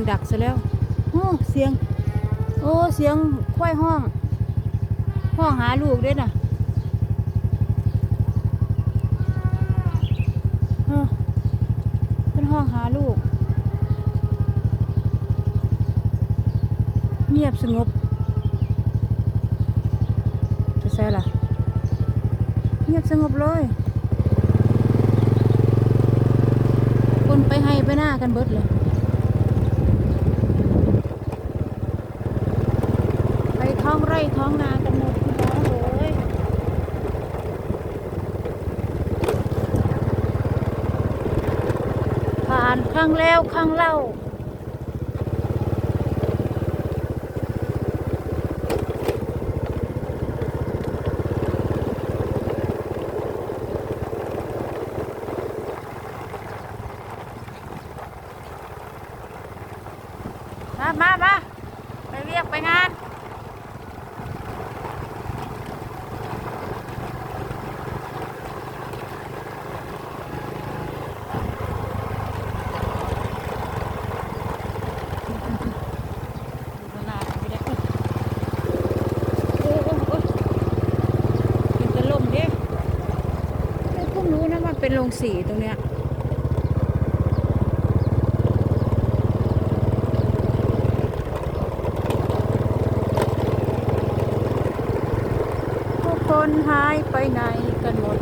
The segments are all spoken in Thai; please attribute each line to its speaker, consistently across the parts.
Speaker 1: นดักซะแล้วโอ้เสียง โอ้เสียงควายห้อง ห้องหาลูกด้วยน่ะเออเป็นห้องหาลูก เงียบสงบจะใช่ล่ะ เงียบสงบเลย คนไปให้ไปหน้ากันเบิดเลย ไป ท้องไร่ท้องนากันหมดพี่น้องเลยผ่านข้างแล้วข้างเล่ามามามาไปเรียกไปงาน ตลาดไม่ได้โอ้โอ้โอ้เป็นจะล่มเด้ไม่เพิ่งรู้ นะว่าเป็นโรงสีตรงเนี้ยทุกคนหายไปไหนกันหมด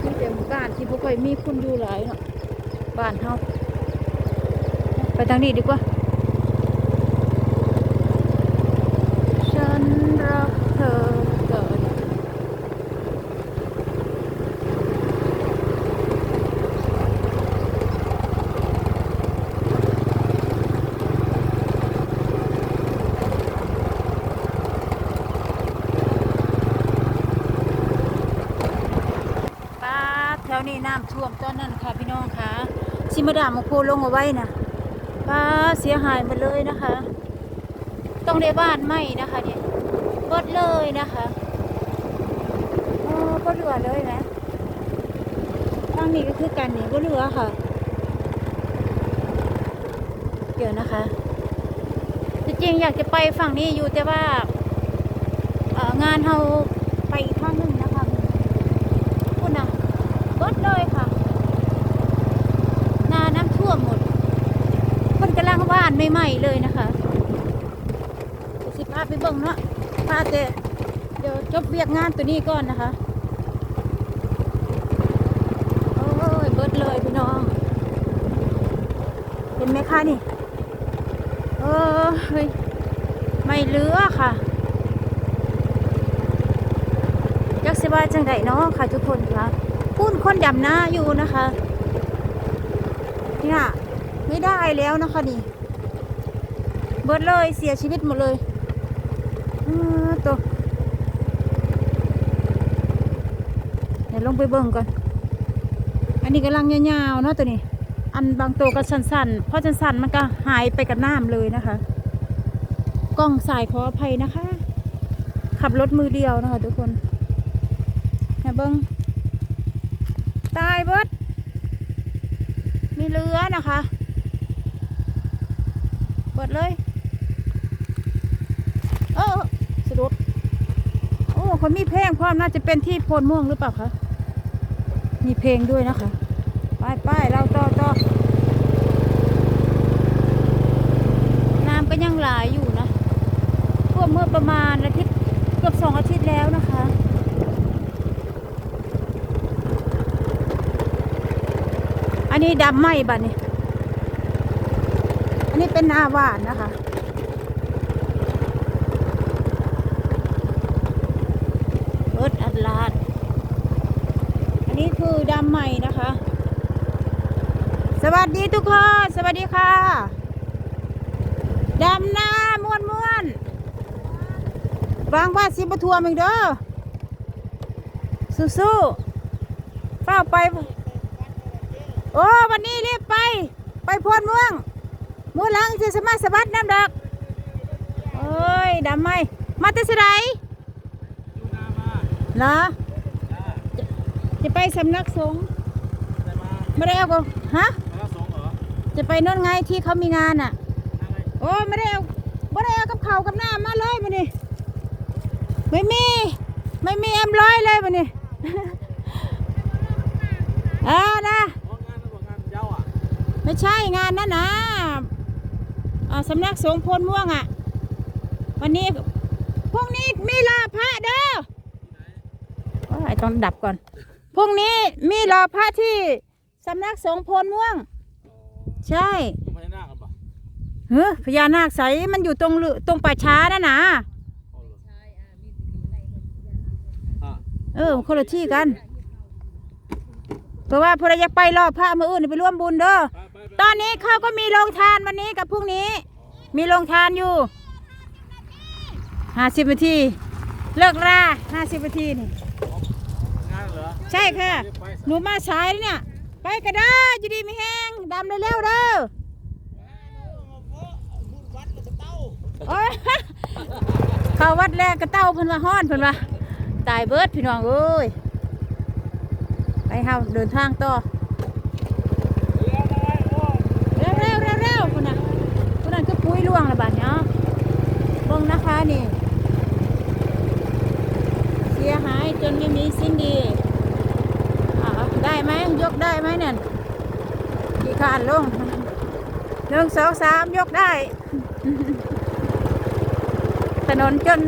Speaker 1: ที่เต็มบ้านที่พวกเคยมีคนอยู่หลายเนาะบ้านเฮาไปทางนี้ดีกว่า ฉันรักเธอเกินป้าดแถวนี้น้ำท่วมตอนนั้นค่ะพี่น้องค่ะชิ มาดามมาโพลงเอาไว้นะป้าเสียหายหมดเลยนะคะ ต้องได้บ้านใหม่นะคะเนี่ยบดเลยนะคะโอ้ก็เหลือเลยนะทางนี้ก็คือกันนี่ก็เหลือค่ะ เดี๋ยวนะคะ จริงๆอยากจะไปฝั่งนี้อยู่แต่ว่างานเราไปอีกข้างหนึ่งนะคะคุณนะเบิดเลยค่ะนาน้ำท่วมหมดคน กำลังว่านใหม่ๆเลยนะคะสิพาไปเบิ่งเนาะพาแต่เดี๋ยวจบเวียกงานตัวนี้ก่อนนะคะโอ้ยเบิดเลยพี่น้อง เห็นไหมคะนี่เออเฮ้ยไม่เลือค่ะยักษ์สิว่าจังไดเนาะค่ะทุกคนคะพูนคนดำหน้าอยู่นะคะเนี่ยไม่ได้แล้วนะคะนี่ เบิดเลยเสียชีวิตหมดเลยตัวเดี๋ยวลงไปเบิ่งก่อน อันนี้กำลังยาวๆเนาะตัวนี้ อันบางตัวก็สั้นๆ เพราะสั้นๆมันก็หายไปกับน้ำเลยนะคะ กล้องสายขออภัยนะคะ ขับรถมือเดียวนะคะทุกคนนะเบิ่งตายเบิดมีเรือนะคะเบิดเลย เออสะดุดโอ้คนมีเพลงพร้อมน่าจะเป็นที่โพนม่วงหรือเปล่าคะมีเพลงด้วยนะคะไปไปเราต่อต่อน้ำก็ยังหลายอยู่นะท่วมเมื่อประมาณอาทิตย์เกือบสองอาทิตย์แล้วนะคะอันนี้ดำไหมบัดนี้อันนี้เป็นนาหวานนะคะ เอิดอัดลาดอันนี้คือดำใหม่นะคะ สวัสดีทุกคน สวัสดีค่ะ ดำหน้าม้วนม้วนวางว่าสิบทัวร์มึงเด้อสู้ๆเฝ้าไป โอ้วันนี้รีบไป ไปพวนเมืองมือหลังจะสมาสวัดน้ำดอกโอ้ยดำไหมมาแต่สได เหรอจะจะไปสำนักสงฆ์ไม่ได้เอาก็ฮะ
Speaker 2: คณะสงฆ์เหรอ
Speaker 1: จะไปโน่นไงที่เขามีงานอะ
Speaker 2: ทางไง
Speaker 1: โอ้ไม่ได้เอาไม่ได้เอากับเขาวกับน้ำมาเลยมานี่ไม่มี ไม่มีเอ็มร้อยเลยมานี่เออนะ
Speaker 2: อ๋องานนั่นบอกงานเย้าอะ
Speaker 1: ไม่ใช่งานนั่นนะอ่าสำนักสงฆ์โพนม่วงอะ วันนี้พรุ่งนี้มีลาพระเด้อโอ้ย ต้องดับก่อน พรุ่งนี้มีรอพระที่สำนักสงฆ์โพนม่วง ใช่
Speaker 2: อยู่พญานาคกันปะ
Speaker 1: เฮ้ยพญานาคใสมันอยู่ตรงลืตรงป่าช้านั่นนะ
Speaker 2: อ๋อเหรออะ
Speaker 1: เออคนละที่กัน เพราะว่าพอเราอยากไปรอบพระมืออื่นไปร่วมบุญเด้อ
Speaker 2: ไปไปไป
Speaker 1: ตอนนี้เขาก็มีโรงทานวันนี้กับพรุ่งนี้ มีโรงทานอยู่ห้าสิบนาที เลิกราห้าสิบนาทีนี่
Speaker 2: งานเหรอ
Speaker 1: ใช่ค่ะ หนูมาสายเนี่ย ไปก็ได้จะดีไม่แห้งดำเร็วๆเด้อโอ้ยเข้าวัดแรกกระเต้าเพิ่นว่าฮ้อนเพิ่นว่าตายเบิดพี่น้องเอ้ยไปเฮาเดินทางต่อเร็วเร็วเร็วเร็วคนน่ะคนนั้นก็ปุ้ยล่วงละบาดเนาะเบิ่งนะคะนี่ เสียหายจนไม่มีสิ้นดี ยกได้ไหมเนี่ยกี่ขานลงหนึ่งสองสามยกได้ ถนนจน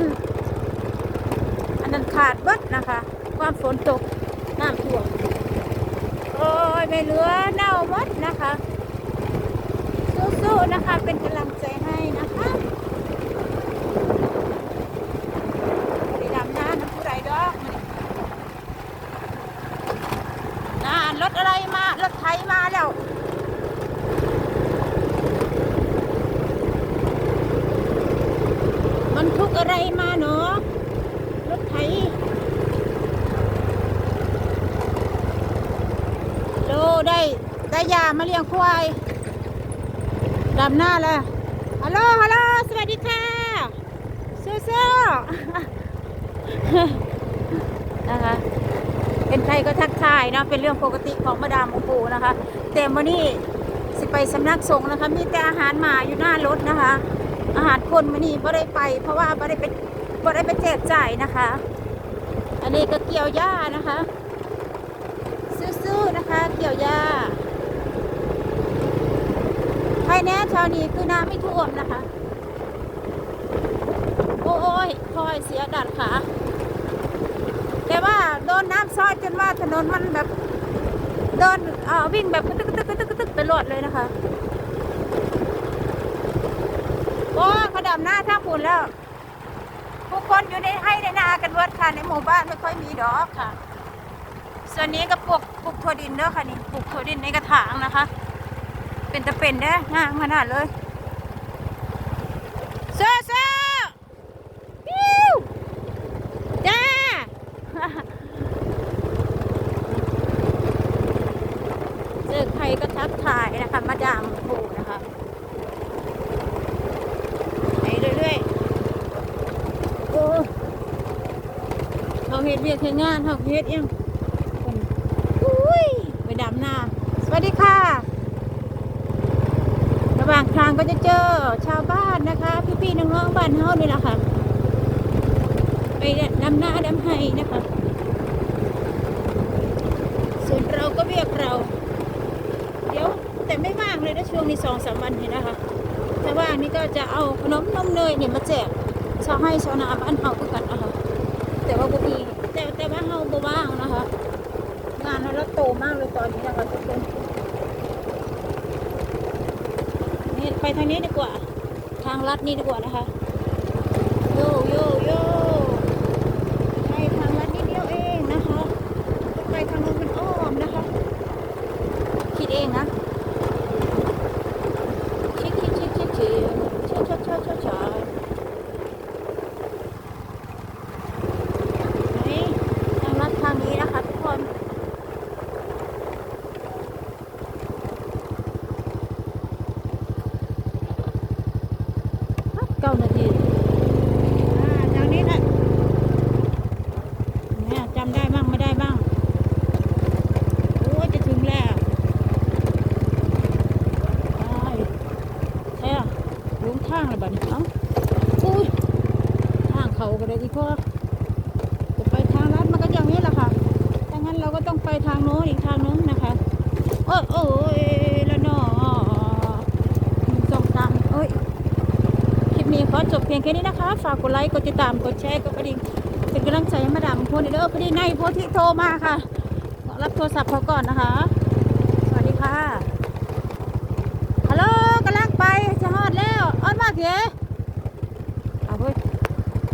Speaker 1: อันนั้นขาดเบิดนะคะ ความฝนตกน้ำท่วมโอ้ยไม่เหลือเน่าหมดนะคะ สู้ๆนะคะเป็นกำลังใจให้นะคะบริดำน้าน้ำผู้ไรดอกนานร ถอะไรมารถไถมาแล้วมันทุกอะไรมาเนาะรถไถโลได้ได้ยามาเลี้ยงควายดำหน้าเลยฮัลโหลฮัลโหลสวัสดีค่ะสู้ๆนะคะ เป็นใครก็ทักทายเนาะเป็นเรื่องปกติของมาดามองปูนะคะ แต่วันนี้สิไปสำนักสงฆ์นะคะ มีแต่อาหารหมาอยู่หน้ารถนะคะ อาหารคนมานี่ไม่ได้ไป เพราะว่าไม่ได้ไปไม่ได้ไปแจกจ่ายนะคะ อันนี้ก็เกี่ยวหญ้านะคะสู้ๆนะคะ เกี่ยวหญ้าภายในเช้านี้คือน้ำไม่ท่วมนะคะ โอ้ยคอยเสียดัดขา แต่ว่าโดนน้ำซอดจนว่าถนนมันแบบเดินเอ่อวิ่งแบบกระตึกกระตึกกระตึกกระตึกไปรวดเลยนะคะโอ้เขาดำหน้าท่าปูนแล้วผู้คนอยู่ในให้ในนากันเวิร์ดค่ะในหมู่บ้านไม่ค่อยมีดอกค่ะ ส่วนนี้ก็ปลูกปลูกถั่วดินเด้อค่ะนี่ปลูกถั่วดินในกระถางนะคะ เป็นตะเป็นได้องามขนาดเลยโซ่โซ่ปิ้วจ้า เจอใครก็ทักทายนะคะ มาดามผูนะคะไปเรื่อยๆ โอ้ เขาเฮ็ดเวียกเฮ็ดงานเขาเฮ็ดยังอุ้ยไปดำนาสวัสดีค่ะ ระหว่างทางก็จะเจอชาวบ้านนะคะ พี่ๆน้องๆบ้านเฮานี่แหละค่ะ ไปดำหน้าดำไห้นะคะส่วนเราก็เรียกเรา เดี๋ยวแต่ไม่ว่างเลยนะช่วงนี้สองสามวันนี้นะคะถ้าว่านี่ก็จะเอาขนมนมเนยเนี่ยมาแจกชาวให้ชาวนาบ้านเฮาคือกันนะคะ แต่ว่าบ่มีแต่แต่ว่าเฮาบ่ว่างนะคะ งานเราโตมากเลยตอนนี้นะคะทุกคนนี่ไปทางนี้ดีกว่า ทางลัดนี้ดีกว่านะคะโยโยโยไปทางลัดนิดเดียวเองนะคะ ไปทางโน้นเป็นอ้อมนะคะ คิดเองนะชิคชิคชิคชิคชิคช้าช้าช้าช้าช้านี่ทางลัดทางนี้นะคะทุกคน เก้านาทีอ่า อีก พวกไปทางลัดมันก็อย่างนี้แหละค่ะถ้างั้นเราก็ต้องไปทางโน้นอีกทางนึงนะคะโอ้โอ้ยแล้วเนาะนึ่งสองสามเอ้ยคลิปนี้ขอจบเพียงแค่นี้นะคะ ฝากกดไลค์กดติดตามกดแชร์กดกระดิ่งเป็นกำลังใจให้มาดามโพนี่เด้อพอดีในโพธิโทรมาค่ะ รับโทรศัพท์เขาก่อนนะคะ สวัสดีค่ะฮัลโหลกำลังไปจะฮอดแล้วออนมากเถอะ